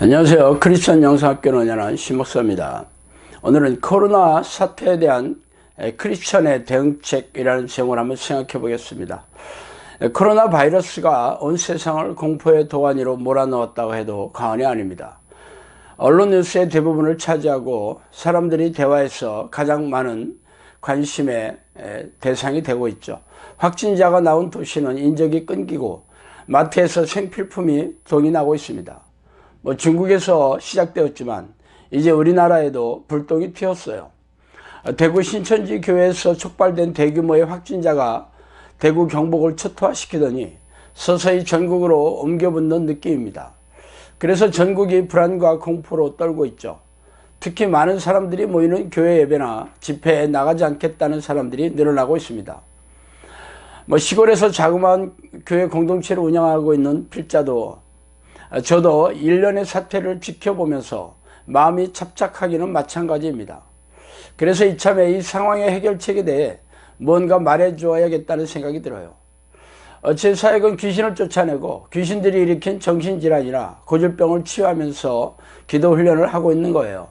안녕하세요. 크리스천 영상학교를 운영하는 심목사입니다. 오늘은 코로나 사태에 대한 에, 크리스천의 대응책이라는 제목을 한번 생각해 보겠습니다. 에, 코로나 바이러스가 온 세상을 공포의 도가니로 몰아넣었다고 해도 과언이 아닙니다. 언론 뉴스의 대부분을 차지하고 사람들이 대화에서 가장 많은 관심의 에, 대상이 되고 있죠. 확진자가 나온 도시는 인적이 끊기고 마트에서 생필품이 동이 나고 있습니다. 뭐 중국에서 시작되었지만 이제 우리나라에도 불똥이 튀었어요. 대구 신천지 교회에서 촉발된 대규모의 확진자가 대구 경북을 초토화시키더니 서서히 전국으로 옮겨붙는 느낌입니다. 그래서 전국이 불안과 공포로 떨고 있죠. 특히 많은 사람들이 모이는 교회 예배나 집회에 나가지 않겠다는 사람들이 늘어나고 있습니다. 뭐 시골에서 자그마한 교회 공동체를 운영하고 있는 필자도 저도 일련의 사태를 지켜보면서 마음이 착착하기는 마찬가지입니다. 그래서 이참에 이 상황의 해결책에 대해 뭔가 말해줘야겠다는 생각이 들어요. 어, 제 사역은 귀신을 쫓아내고 귀신들이 일으킨 정신질환이나 고질병을 치유하면서 기도 훈련을 하고 있는 거예요.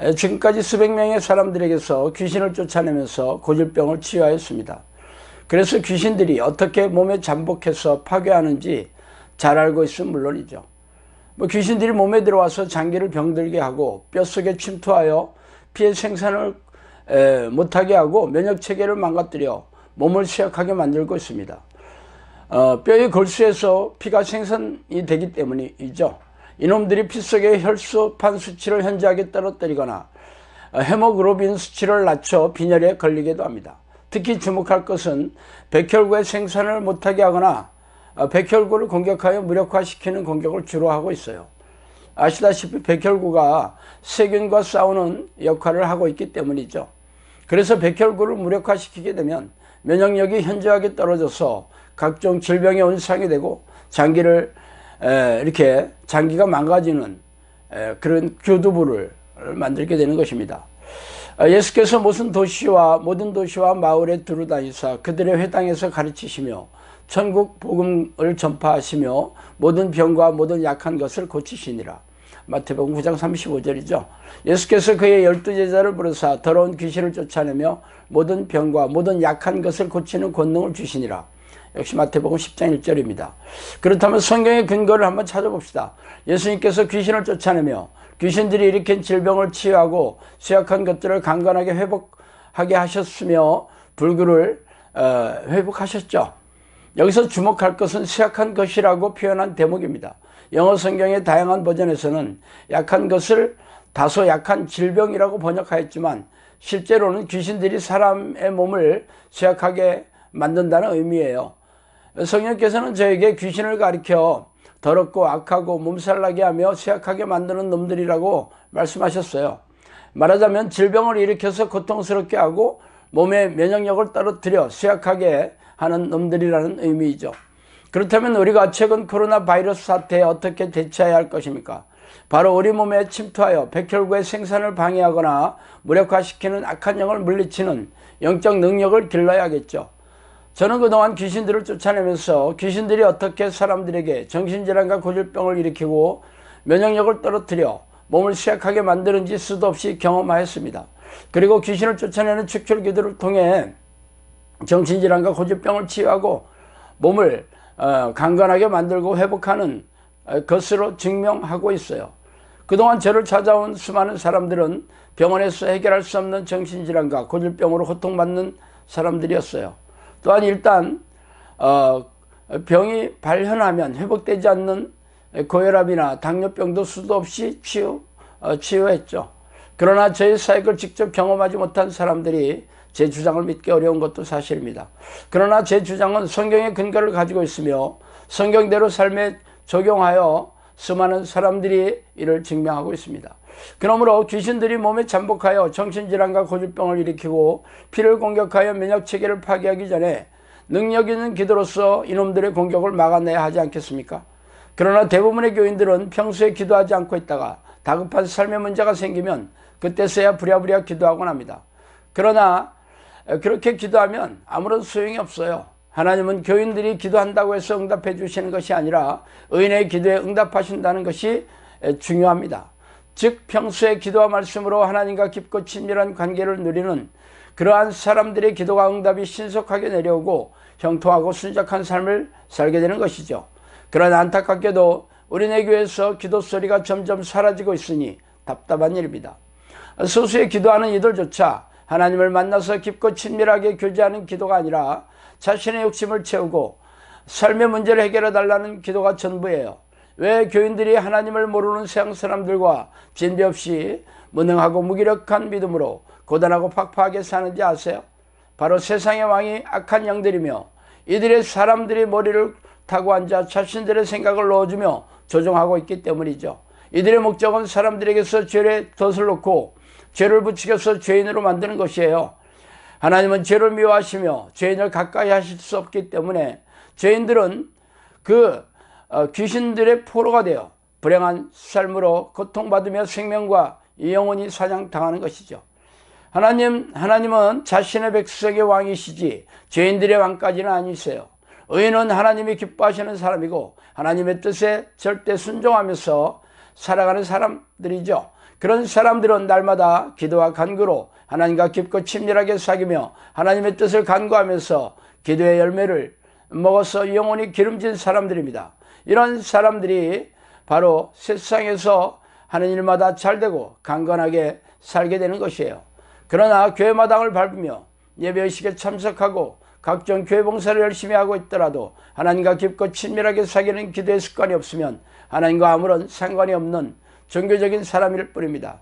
에, 지금까지 수백 명의 사람들에게서 귀신을 쫓아내면서 고질병을 치유하였습니다. 그래서 귀신들이 어떻게 몸에 잠복해서 파괴하는지 잘 알고 있으면 물론이죠. 뭐 귀신들이 몸에 들어와서 장기를 병들게 하고 뼛속에 침투하여 피해 생산을 에, 못하게 하고 면역 체계를 망가뜨려 몸을 쇠약하게 만들고 있습니다. 어, 뼈의 골수에서 피가 생산이 되기 때문이죠. 이놈들이 피 속의 혈소판 수치를 현저하게 떨어뜨리거나 어, 헤모그로빈 수치를 낮춰 빈혈에 걸리기도 합니다. 특히 주목할 것은 백혈구의 생산을 못하게 하거나 어, 백혈구를 공격하여 무력화시키는 공격을 주로 하고 있어요. 아시다시피 백혈구가 세균과 싸우는 역할을 하고 있기 때문이죠. 그래서 백혈구를 무력화시키게 되면 면역력이 현저하게 떨어져서 각종 질병의 온상이 되고 장기를 이렇게 장기가 망가지는 그런 교두부를 만들게 되는 것입니다. 아, 예수께서 무슨 도시와 모든 도시와 마을에 두루다니사 그들의 회당에서 가르치시며 천국 복음을 전파하시며 모든 병과 모든 약한 것을 고치시니라. 마태복음 9장 35절이죠. 예수께서 그의 열두 제자를 부르사 더러운 귀신을 쫓아내며 모든 병과 모든 약한 것을 고치는 권능을 주시니라. 역시 마태복음 10장 1절입니다. 그렇다면 성경의 근거를 한번 찾아봅시다. 예수님께서 귀신을 쫓아내며 귀신들이 일으킨 질병을 치유하고 쇠약한 것들을 강건하게 회복하게 하셨으며 불구를 어, 회복하셨죠. 여기서 주목할 것은 쇠약한 것이라고 표현한 대목입니다. 영어 성경의 다양한 버전에서는 약한 것을 다소 약한 질병이라고 번역하였지만 실제로는 귀신들이 사람의 몸을 쇠약하게 만든다는 의미예요. 성령께서는 저에게 귀신을 가리켜 더럽고 악하고 몸살나게 하며 쇠약하게 만드는 놈들이라고 말씀하셨어요. 말하자면 질병을 일으켜서 고통스럽게 하고 몸의 면역력을 떨어뜨려 쇠약하게 하는 놈들이라는 의미이죠. 그렇다면 우리가 최근 코로나 바이러스 사태에 어떻게 대처해야 할 것입니까? 바로 우리 몸에 침투하여 백혈구의 생산을 방해하거나 무력화시키는 악한 영을 물리치는 영적 능력을 길러야겠죠. 저는 그동안 귀신들을 쫓아내면서 귀신들이 어떻게 사람들에게 정신질환과 고질병을 일으키고 면역력을 떨어뜨려 몸을 쇠약하게 만드는지 수도 없이 경험하였습니다. 그리고 귀신을 쫓아내는 축출기도를 통해 정신질환과 고질병을 치유하고 몸을 어, 강건하게 만들고 회복하는 어, 것으로 증명하고 있어요. 그동안 저를 찾아온 수많은 사람들은 병원에서 해결할 수 없는 정신질환과 고질병으로 고통받는 사람들이었어요. 또한 일단 어, 병이 발현하면 회복되지 않는 고혈압이나 당뇨병도 수도 없이 치유, 어, 치유했죠. 그러나 저의 사역을 직접 경험하지 못한 사람들이 제 주장을 믿기 어려운 것도 사실입니다. 그러나 제 주장은 성경의 근거를 가지고 있으며 성경대로 삶에 적용하여 수많은 사람들이 이를 증명하고 있습니다. 그러므로 귀신들이 몸에 잠복하여 정신질환과 고질병을 일으키고 피를 공격하여 면역체계를 파괴하기 전에 능력 있는 기도로서 이놈들의 공격을 막아내야 하지 않겠습니까? 그러나 대부분의 교인들은 평소에 기도하지 않고 있다가 다급한 삶의 문제가 생기면 그때서야 부랴부랴 기도하곤 합니다. 그러나 그렇게 기도하면 아무런 소용이 없어요. 하나님은 교인들이 기도한다고 해서 응답해 주시는 것이 아니라 의인의 기도에 응답하신다는 것이 중요합니다. 즉 평소에 기도와 말씀으로 하나님과 깊고 친밀한 관계를 누리는 그러한 사람들의 기도가 응답이 신속하게 내려오고 형통하고 순적한 삶을 살게 되는 것이죠. 그러나 안타깝게도 우리네 교회에서 기도 소리가 점점 사라지고 있으니 답답한 일입니다. 소수의 기도하는 이들조차 하나님을 만나서 깊고 친밀하게 교제하는 기도가 아니라 자신의 욕심을 채우고 삶의 문제를 해결해 달라는 기도가 전부예요. 왜 교인들이 하나님을 모르는 세상 사람들과 진비 없이 무능하고 무기력한 믿음으로 고단하고 팍팍하게 사는지 아세요? 바로 세상의 왕이 악한 영들이며 이들의 사람들이 머리를 타고 앉아 자신들의 생각을 넣어주며 조종하고 있기 때문이죠. 이들의 목적은 사람들에게서 죄의 덫을 놓고 죄를 부추겨서 죄인으로 만드는 것이에요. 하나님은 죄를 미워하시며 죄인을 가까이 하실 수 없기 때문에 죄인들은 그 어, 귀신들의 포로가 되어 불행한 삶으로 고통받으며 생명과 영혼이 사냥당하는 것이죠. 하나님, 하나님은 자신의 백성의 왕이시지 죄인들의 왕까지는 아니세요. 의인은 하나님이 기뻐하시는 사람이고 하나님의 뜻에 절대 순종하면서 살아가는 사람들이죠. 그런 사람들은 날마다 기도와 간구로 하나님과 깊고 친밀하게 사귀며 하나님의 뜻을 간구하면서 기도의 열매를 먹어서 영혼이 기름진 사람들입니다. 이런 사람들이 바로 세상에서 하는 일마다 잘되고 강건하게 살게 되는 것이에요. 그러나 교회 마당을 밟으며 예배의식에 참석하고 각종 교회 봉사를 열심히 하고 있더라도 하나님과 깊고 친밀하게 사귀는 기도의 습관이 없으면 하나님과 아무런 상관이 없는 종교적인 사람일 뿐입니다.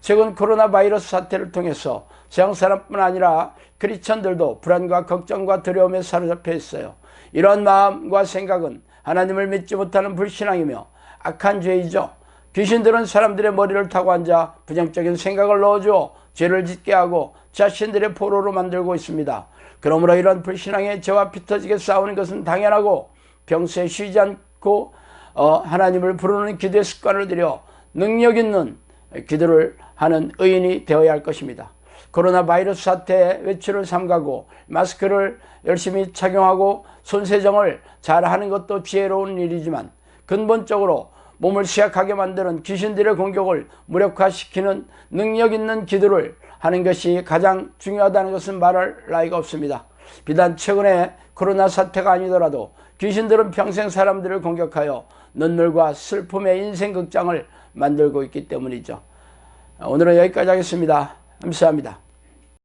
최근 코로나 바이러스 사태를 통해서 세상 사람뿐 아니라 크리스천들도 불안과 걱정과 두려움에 사로잡혀 있어요. 이런 마음과 생각은 하나님을 믿지 못하는 불신앙이며 악한 죄이죠. 귀신들은 사람들의 머리를 타고 앉아 부정적인 생각을 넣어주어 죄를 짓게 하고 자신들의 포로로 만들고 있습니다. 그러므로 이런 불신앙의 죄와 피터지게 싸우는 것은 당연하고 평소에 쉬지 않고 어, 하나님을 부르는 기도의 습관을 들여 능력 있는 기도를 하는 의인이 되어야 할 것입니다. 코로나 바이러스 사태에 외출을 삼가고 마스크를 열심히 착용하고 손세정을 잘 하는 것도 지혜로운 일이지만 근본적으로 몸을 쇠약하게 만드는 귀신들의 공격을 무력화시키는 능력 있는 기도를 하는 것이 가장 중요하다는 것은 말할 나위가 없습니다. 비단 최근에 코로나 사태가 아니더라도 귀신들은 평생 사람들을 공격하여 눈물과 슬픔의 인생 극장을 만들고 있기 때문이죠. 오늘은 여기까지 하겠습니다. 감사합니다.